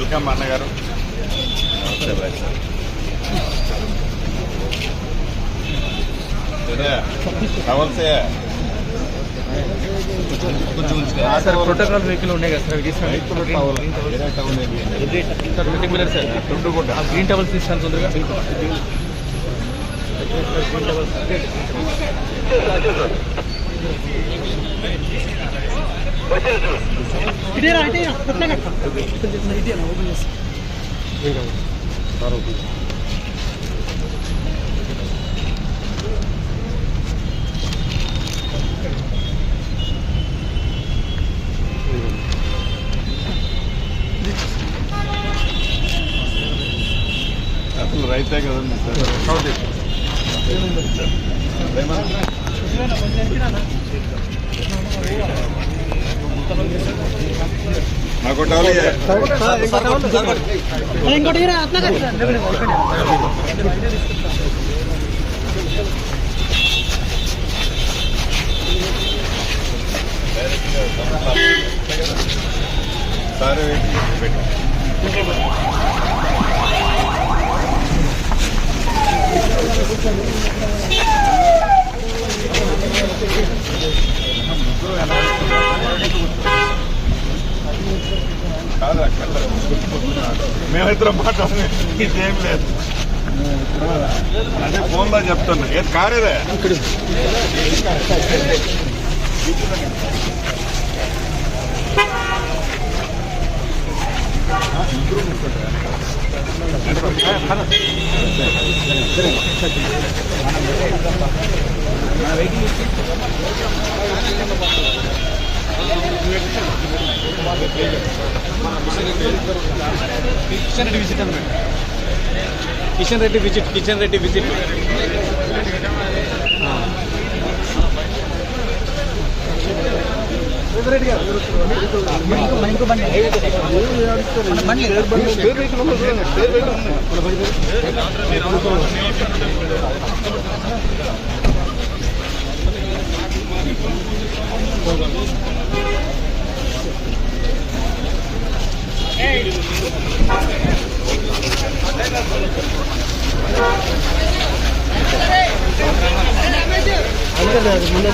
Welcome అన్నగారు కావాల్సే sir. Protocol vehicle ఉన్నాయి కదా సార్ అవి తీసుకురండి. Sir sir. ఆ గ్రీన్ టవల్స్ తీసుకుని తొందరగా. ఇదేరా అంటే అట్లా కట్ట ఇదేనా ఓపెన్ చేసి అసలు రైతే కదండి సార్? ఇంకోటి ఇరా అట్లా కట్ట సరే పెట్టు కాదు అక్కడ మేమిద్దరం మాట్లాడమే ఇదేం లేదు. అదే ఫోన్లో చెప్తున్నా. ఏది కారేదే किशन रेड्डी विज़िट अंदर Kishan Reddy visit Kishan Reddy visit Thank you. అందరూ ముందే